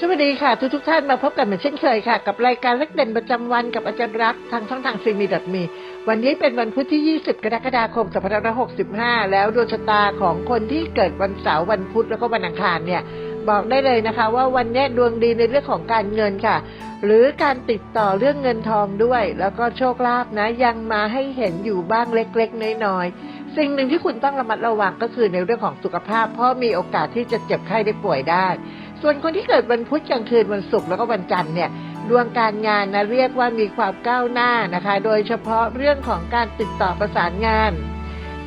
สวัสดีค่ะทุกทุกท่านมาพบกันเหมือนเช่นเคยค่ะ กับรายการเล็กเด่นประจำวันกับอาจารย์รักทางช่องทางซีมีดมีวันนี้เป็นวันพุธที่ 20 กรกฎาคม 2565 แล้วดวงชะตาของคนที่เกิดวันเสาร์วันพุธแล้วก็วันอังคารเนี่ยบอกได้เลยนะคะ ว่าวันนี้ดวงดีในเรื่องของการเงินค่ะ หรือการติดต่อเรื่องเงินทองด้วย แล้วก็โชคลาภนะ ยังมาให้เห็นอยู่บ้างเล็กๆ น้อยๆสิ่งหนึ่งที่คุณต้องระมัดระวังก็คือในเรื่องของสุขภาพ เพราะมีโอกาสที่จะเจ็บไข้ได้ป่วยได้ ส่วนคนที่เกิดวันพุธกลางคืนวันศุกร์แล้วก็วันจันทร์เนี่ยดวงการงานนะเรียกว่ามีความก้าวหน้านะคะ โดยเฉพาะเรื่องของการติดต่อประสานงาน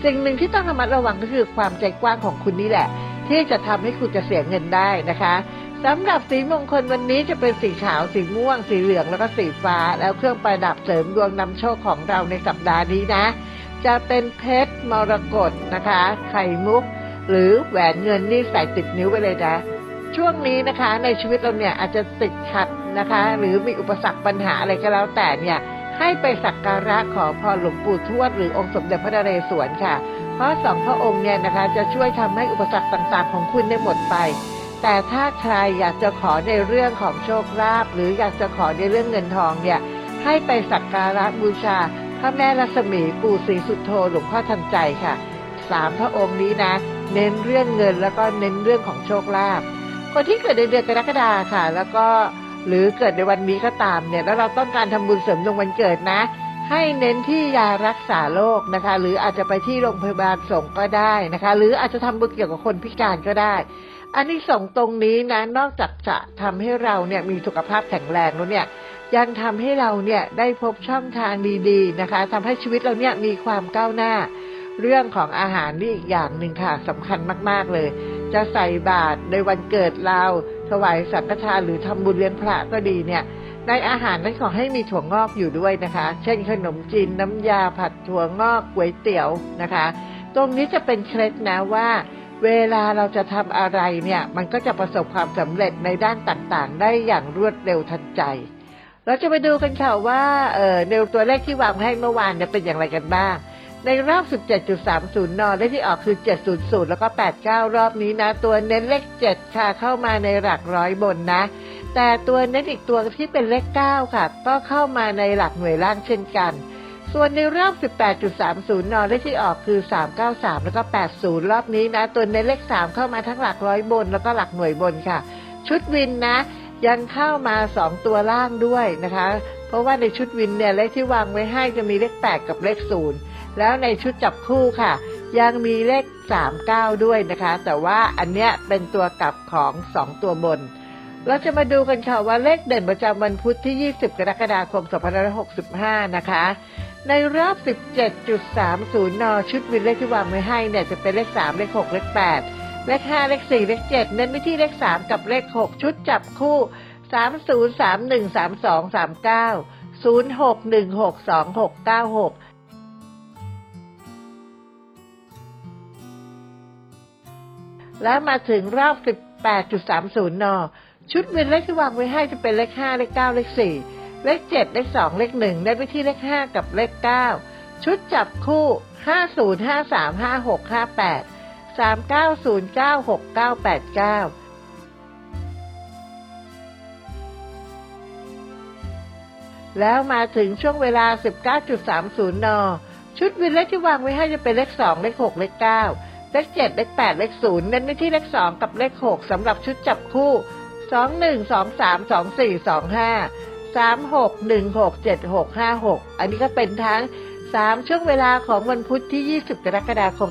สิ่งหนึ่งที่ต้องระมัดระวังก็คือความใจกว้างของคุณนี่แหละ ที่จะทำให้คุณจะเสียเงินได้นะคะสำหรับสีมงคลวันนี้จะเป็นสีขาว สีม่วง สีเหลืองแล้วก็สีฟ้า แล้วเครื่องประดับเสริมดวงนำโชคของเราในสัปดาห์นี้นะ จะเป็นเพชรมรกตนะคะ ไข่มุก หรือแหวนเงินนี่ใส่ติดนิ้วไปเลยนะ ช่วงนี้นะคะในชีวิตเราเนี่ยอาจจะติดขัดนะคะ หรือมีอุปสรรคปัญหาอะไรก็แล้วแต่เนี่ยให้ไปสักการะขอพรหลวงปู่ทวดหรือองค์สมเด็จพระนเรศวรค่ะ เพราะสองพระองค์เนี่ยนะคะจะช่วยทำให้อุปสรรคต่างๆ ของคุณได้หมดไป แต่ถ้าใครอยากจะขอในเรื่องของโชคลาภหรืออยากจะขอในเรื่องเงินทองเนี่ยให้ไปสักการะบูชา พระแม่รัศมีปู่ศรีสุโธหลวงพ่อทันใจค่ะสามพระองค์นี้นะ เน้นเรื่องเงินแล้วก็เน้นเรื่องของโชคลาภ คนที่เกิดในเดือนกรกฎาค่ะ แล้วก็หรือเกิดในวันนี้ก็ตามเนี่ยแล้วเราต้องการทำบุญเสริมดวงวันเกิดนะ ให้เน้นที่ยารักษาโรคนะคะ หรืออาจจะไปที่โรงพยาบาลสงก็ได้นะคะ หรืออาจจะทำบุญเกี่ยวกับคนพิการก็ได้ อันนี้ส่งตรงนี้นะนอกจากจะทำให้เราเนี่ยมีสุขภาพแข็งแรงแล้วเนี่ยยังทำให้เราเนี่ยได้พบช่องทางดีๆนะคะทำให้ชีวิตเราเนี่ยมีความก้าวหน้า เรื่องของอาหารนี่อีกอย่างหนึ่งค่ะสำคัญมากๆเลย จะใส่บาตรในวันเกิดเราถวายสังฆทานหรือทำบุญเลี้ยงพระก็ดีเนี่ยในอาหารนั้นขอให้มีถั่วงอกอยู่ด้วยนะคะ เช่นขนมจีนน้ำยาผัดถั่วงอกก๋วยเตี๋ยวนะคะ ตรงนี้จะเป็นเคล็ดนะว่า เวลาเราจะทำอะไรเนี่ย มันก็จะประสบความสำเร็จในด้านต่างๆ ได้อย่างรวดเร็วทันใจ เราจะไปดูกันค่ะว่าเออในตัวเลขที่วางให้เมื่อวานเนี่ยเป็นอย่างไรกันบ้าง ในรอบ 17.30นเลขที่ออกคือ 700 แล้วก็ 89 รอบนี้นะ ตัวเน้นเลข 7 ค่ะ เข้ามาในหลักร้อยบนนะ แต่ตัวเน้นอีกตัวที่เป็นเลข 9 ค่ะ ก็เข้ามาในหลักหน่วยล่างเช่นกัน ส่วนในรอบ 18.30นเลขที่ออกคือ 393 แล้วก็ 80 รอบนี้นะ ตัวเน้นเลข 3 เข้ามาทั้งหลักร้อยบน แล้วก็หลักหน่วยบนค่ะ ชุดวินนะ ยังเข้ามา 2 ตัวล่างด้วยนะคะ เพราะว่าในชุดวินเนี่ยเลขที่วางไว้ให้จะมีเลข 8 กับเลข 0 แล้วในชุดจับคู่ค่ะ ยังมีเลข 39 ด้วยนะคะ แต่ว่าอันเนี้ยเป็นตัวกลับของ 2 ตัวบน เราจะมาดูกันค่ะว่าเลขเด่นประจำวันพุธที่ 20 กรกฎาคม 2565 นะคะ ในรอบ 17.30 น ชุดวินเลขที่วางไว้ให้เนี่ยจะเป็นเลข 3 เลข 6 เลข 8 เลข 5 เลข 4 เลข 7 เน้นไปที่เลข 3 กับเลข 6 ชุดจับคู่ 30 31 และมาถึงรอบ 18.30 น ชุดวินเลขที่วางไว้ให้จะเป็นเลข 5 เลข 9 เลข 4 เลข 7 เลข 2 เลข 1 ได้ไปที่เลข 5 กับเลข 9 ชุดจับคู่ 50 53 56 58 3909 6989แล้วมาถึงช่วงเวลา 19.30 น ชุดวินเลขที่วางไว้ให้จะเป็นเลข 2 เลข 6 เลข 9 เลข7เลข8เลข0เน้นไปที่เลข2กับเลข6สำหรับชุดจับคู่21 23 24 25 36 16 76 56อันนี้ก็เป็นทั้ง3ช่วงเวลาของวันพุธที่ 20 กรกฎาคม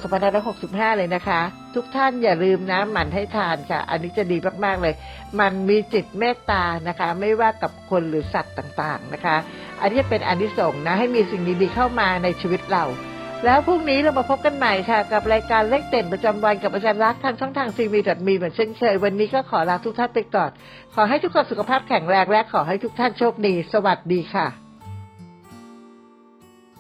2565 เลยนะคะ ทุกท่านอย่าลืมนะหมั่นให้ทานค่ะ อันนี้จะดีมาก ๆ เลย มันมีจิตเมตตานะคะ ไม่ว่ากับคนหรือสัตว์ต่างๆนะคะ อันนี้เป็นอันที่ส่งนะ ให้มีสิ่งดี ๆ เข้ามาในชีวิตเรา แล้วพรุ่งนี้เรามาพบกันใหม่ค่ะ กับรายการเลขเด่นประจำวันกับอาจารย์รักทางช่องทางซีมีดมีเหมือนเช่นเคย วันนี้ก็ขอลาทุกท่านไปก่อน ขอให้ทุกคนสุขภาพแข็งแรงและขอให้ทุกท่านโชคดี สวัสดีค่ะ